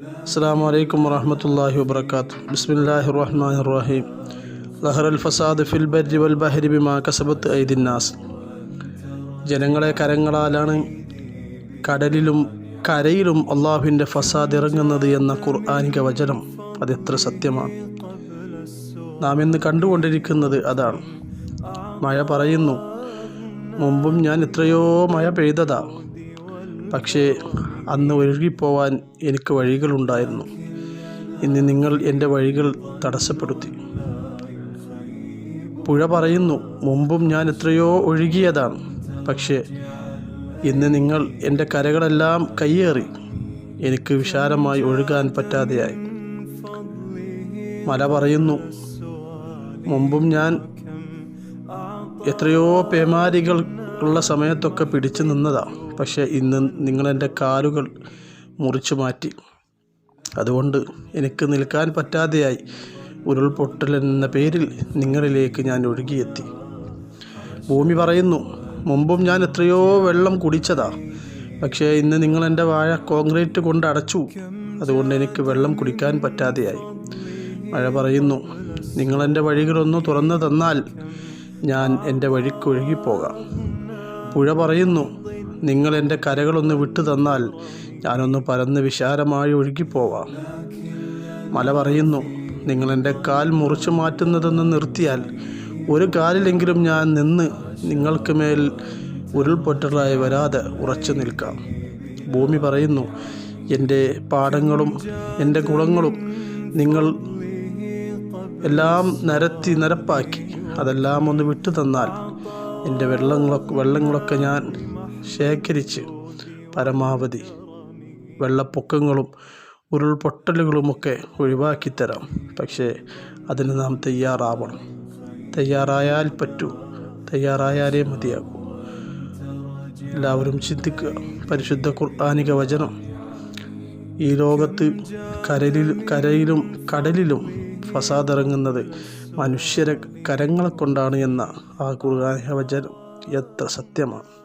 അസ്സാം വലൈക്കും വറഹമത്തല്ലാഹി വബർക്കാത്തു ബിസ്മില്ലാഹി റഹ്മാൻ റഹീം ലഹർ അൽ ഫസാദ് ഫിൽ ബരി വൽ ബഹരി ബിമാ കസബത്ത് ഐദിന്നാസ്. ജനങ്ങളെ കരങ്ങളാലാണ് കടലിലും കരയിലും അള്ളാഹുവിന്റെ ഫസാദ് ഇറങ്ങുന്നത് എന്ന ഖുർആാനിക വചനം അതെത്ര സത്യമാണ്. നാം ഇന്ന് കണ്ടുകൊണ്ടിരിക്കുന്നത് അതാണ്. മഴ പറയുന്നു. മുമ്പും ഞാൻ എത്രയോ മഴ പെയ്തതാ. പക്ഷേ അന്ന് ഒഴുകിപ്പോവാൻ എനിക്ക് വഴികളുണ്ടായിരുന്നു. ഇന്ന് നിങ്ങൾ എന്റെ വഴികൾ തടസ്സപ്പെടുത്തി. പുഴ പറയുന്നു മുമ്പും ഞാൻ എത്രയോ ഒഴുകിയതാണ്. പക്ഷേ ഇന്ന് നിങ്ങൾ എന്റെ കരകളെല്ലാം കയ്യേറി. എനിക്ക് വിശാലമായി ഒഴുകാൻ പറ്റാതെയായി. മല പറയുന്നു മുമ്പും ഞാൻ എത്രയോ പേമാരികൾ ഉള്ള സമയത്തൊക്കെ പിടിച്ചു നിന്നതാണ് പക്ഷേ ഇന്ന് നിങ്ങളെന്റെ കാലുകൾ മുറിച്ചു മാറ്റി. അതുകൊണ്ട് എനിക്ക് നിൽക്കാൻ പറ്റാതെയായി. ഉരുൾപൊട്ടൽ എന്ന പേരിൽ നിങ്ങളിലേക്ക് ഞാൻ ഒഴുകിയെത്തി. ഭൂമി പറയുന്നു മുമ്പും ഞാൻ എത്രയോ വെള്ളം കുടിച്ചതാ. പക്ഷേ ഇന്ന് നിങ്ങൾ എന്റെ വാഴ കോൺക്രീറ്റ് കൊണ്ട് അടച്ചു. അതുകൊണ്ട് എനിക്ക് വെള്ളം കുടിക്കാൻ പറ്റാതെയായി. മഴ പറയുന്നു നിങ്ങളെന്റെ വഴികളൊന്ന് തുറന്നു തന്നാൽ ഞാൻ എന്റെ വഴിക്ക് ഒഴുകിപ്പോകാം. പുഴ പറയുന്നു നിങ്ങൾ എന്റെ കരകളൊന്ന് വിട്ടു തന്നാൽ ഞാനൊന്ന് പരന്ന് വിശാലമായി ഒഴുകിപ്പോവാം. മല പറയുന്നു നിങ്ങൾ എന്റെ കാൽ മുറിച്ചു മാറ്റുന്നതെന്ന് നിർത്തിയാൽ ഒരു കാലിലെങ്കിലും ഞാൻ നിന്ന് നിങ്ങൾക്ക് മേൽ ഉരുൾപൊട്ടലായി വരാതെ ഉറച്ചു നിൽക്കാം. ഭൂമി പറയുന്നു എന്റെ പാടങ്ങളും എന്റെ കുളങ്ങളും നിങ്ങൾ എല്ലാം നിരത്തി നിരപ്പാക്കി. അതെല്ലാം ഒന്ന് വിട്ടു തന്നാൽ എന്റെ വെള്ളങ്ങളൊക്കെ വെള്ളങ്ങളൊക്കെ ഞാൻ ശേഖരിച്ച് പരമാവധി വെള്ളപ്പൊക്കങ്ങളും ഉരുൾപൊട്ടലുകളുമൊക്കെ ഒഴിവാക്കി തരാം പക്ഷേ അതിന് നാം തയ്യാറാവണം. തയ്യാറായാൽ പറ്റൂ. തയ്യാറായാലേ മതിയാകൂ. എല്ലാവരും ചിന്തിക്കുക. പരിശുദ്ധ ഖുർആാനിക വചനം. ഈ ലോകത്ത് കരലിലും കരയിലും കടലിലും ഫസാദ് ഇറങ്ങുന്നത് മനുഷ്യരെ കരങ്ങളെ കൊണ്ടാണ് എന്ന ആ ഖുർആാനിക വചനം എത്ര സത്യമാണ്